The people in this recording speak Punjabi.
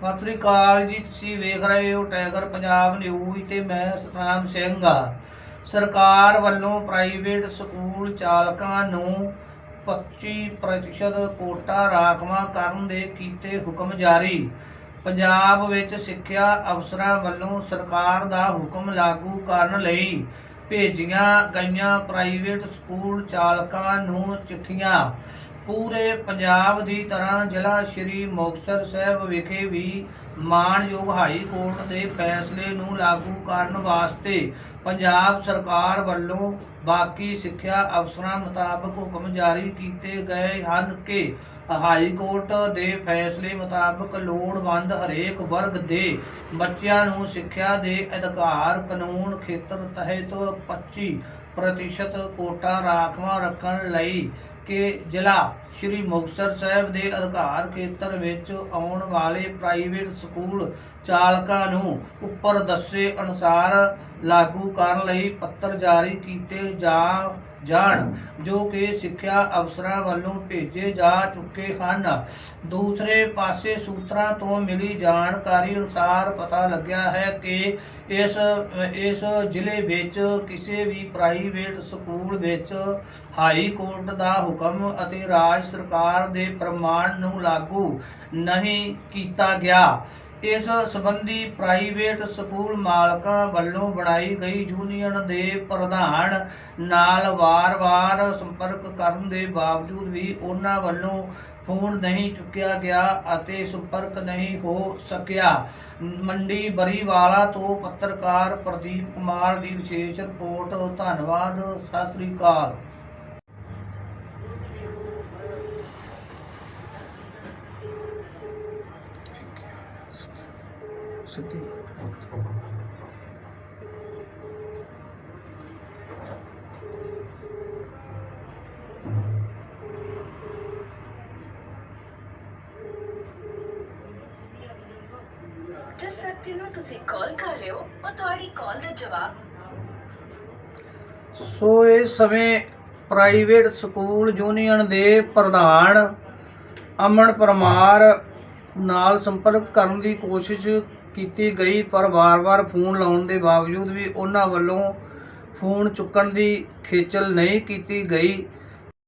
ਸਤਿ ਸ੍ਰੀ ਅਕਾਲ ਜੀ, ਤੁਸੀਂ ਵੇਖ ਰਹੇ ਹੋ ਟਾਈਗਰ ਪੰਜਾਬ ਨਿਊਜ਼ ਤੇ ਮੈਂ ਸਤਨਾਮ ਸਿੰਘ ਆ। ਸਰਕਾਰ ਵੱਲੋਂ ਪ੍ਰਾਈਵੇਟ ਸਕੂਲ ਚਾਲਕਾਂ ਨੂੰ 25% ਕੋਟਾ ਰਾਖਵਾਂ ਕਰਨ ਦੇ ਕੀਤੇ ਹੁਕਮ ਜਾਰੀ। ਪੰਜਾਬ ਵਿੱਚ ਸਿੱਖਿਆ ਅਫਸਰਾਂ ਵੱਲੋਂ ਸਰਕਾਰ ਦਾ ਹੁਕਮ ਲਾਗੂ ਕਰਨ ਲਈ ਭੇਜੀਆਂ ਗਈਆਂ ਪ੍ਰਾਈਵੇਟ ਸਕੂਲ ਚਾਲਕਾਂ ਨੂੰ ਚਿੱਠੀਆਂ। ਪੂਰੇ ਪੰਜਾਬ ਦੀ ਤਰ੍ਹਾਂ ਜ਼ਿਲ੍ਹਾ ਸ਼੍ਰੀ ਮੁਕਤਸਰ ਸਾਹਿਬ ਵਿਖੇ ਵੀ ਮਾਣਯੋਗ ਹਾਈ ਕੋਰਟ ਦੇ ਫੈਸਲੇ ਨੂੰ ਲਾਗੂ ਕਰਨ ਵਾਸਤੇ ਪੰਜਾਬ ਸਰਕਾਰ ਵੱਲੋਂ ਬਾਕੀ ਸਿੱਖਿਆ ਅਫਸਰਾਂ ਮੁਤਾਬਕ ਹੁਕਮ ਜਾਰੀ ਕੀਤੇ ਗਏ ਹਨ ਕਿ ਹਾਈ ਕੋਰਟ ਦੇ ਫੈਸਲੇ ਮੁਤਾਬਕ ਲੋੜਵੰਦ ਹਰੇਕ ਵਰਗ ਦੇ ਬੱਚਿਆਂ ਨੂੰ ਸਿੱਖਿਆ ਦੇ ਅਧਿਕਾਰ ਕਾਨੂੰਨ ਖੇਤਰ ਤਹਿਤ 25 ਪ੍ਰਤੀਸ਼ਤ ਕੋਟਾ ਰਾਖਵਾਂ ਰੱਖਣ ਲਈ ਕਿ ਜ਼ਿਲ੍ਹਾ ਸ਼੍ਰੀ ਮੁਕਤਸਰ ਸਾਹਿਬ ਦੇ ਅਧਿਕਾਰ ਖੇਤਰ ਵਿੱਚ ਆਉਣ ਵਾਲੇ ਪ੍ਰਾਈਵੇਟ ਸਕੂਲ ਚਾਲਕਾਂ ਨੂੰ ਉੱਪਰ ਦੱਸੇ ਅਨੁਸਾਰ ਲਾਗੂ ਕਰਨ ਲਈ ਪੱਤਰ ਜਾਰੀ ਕੀਤੇ ਜਾ ਜਾਣ, ਜੋ ਕਿ ਸਿੱਖਿਆ ਅਫਸਰਾਂ ਵੱਲੋਂ ਭੇਜੇ ਜਾ ਚੁੱਕੇ ਹਨ। ਦੂਸਰੇ ਪਾਸੇ ਸੂਤਰਾਂ ਤੋਂ ਮਿਲੀ ਜਾਣਕਾਰੀ ਅਨੁਸਾਰ ਪਤਾ ਲੱਗਿਆ ਹੈ ਕਿ ਇਸ ਇਸ ਜ਼ਿਲ੍ਹੇ ਵਿੱਚ ਕਿਸੇ ਵੀ ਪ੍ਰਾਈਵੇਟ ਸਕੂਲ ਵਿੱਚ ਹਾਈ ਕੋਰਟ ਦਾ ਹੁਕਮ ਅਤੇ ਰਾਜ ਸਰਕਾਰ ਦੇ ਫਰਮਾਨ ਨੂੰ ਲਾਗੂ ਨਹੀਂ ਕੀਤਾ ਗਿਆ। ਇਸ ਸੰਬੰਧੀ ਪ੍ਰਾਈਵੇਟ ਸਕੂਲ ਮਾਲਕਾਂ ਵੱਲੋਂ ਬਣਾਈ ਗਈ ਯੂਨੀਅਨ ਦੇ ਪ੍ਰਧਾਨ ਨਾਲ ਵਾਰ-ਵਾਰ ਸੰਪਰਕ ਕਰਨ ਦੇ ਬਾਵਜੂਦ ਵੀ ਉਹਨਾਂ ਵੱਲੋਂ ਫੋਨ ਨਹੀਂ ਚੁੱਕਿਆ ਗਿਆ ਅਤੇ ਸੰਪਰਕ ਨਹੀਂ ਹੋ ਸਕਿਆ। ਮੰਡੀ ਬਰੀਵਾਲਾ ਤੋਂ ਪੱਤਰਕਾਰ ਪ੍ਰਦੀਪ ਕੁਮਾਰ ਦੀ ਵਿਸ਼ੇਸ਼ ਰਿਪੋਰਟ। ਧੰਨਵਾਦ, ਸਤਿ ਸ੍ਰੀ ਅਕਾਲ। ਸਿੱਧੀ ਜਿਸ ਵਿਅਕਤੀ ਨੂੰ ਤੁਸੀਂ ਕਾਲ ਕਰ ਰਹੇ ਹੋ ਉਹ ਤੁਹਾਡੀ ਕਾਲ ਦਾ ਜਵਾਬ ਸੋ ਇਸ ਸਮੇਂ ਪ੍ਰਾਈਵੇਟ ਸਕੂਲ ਯੂਨੀਅਨ ਦੇ ਪ੍ਰਧਾਨ ਅਮਨ ਪਰਮਾਰ ਨਾਲ ਸੰਪਰਕ ਕਰਨ ਦੀ ਕੋਸ਼ਿਸ਼ ਕੀਤੀ ਗਈ, ਪਰ ਵਾਰ-ਵਾਰ ਫੋਨ ਲਾਉਣ ਦੇ ਬਾਵਜੂਦ ਵੀ ਉਹਨਾਂ ਵੱਲੋਂ ਫੋਨ ਚੁੱਕਣ ਦੀ ਖੇਚਲ ਨਹੀਂ ਕੀਤੀ ਗਈ।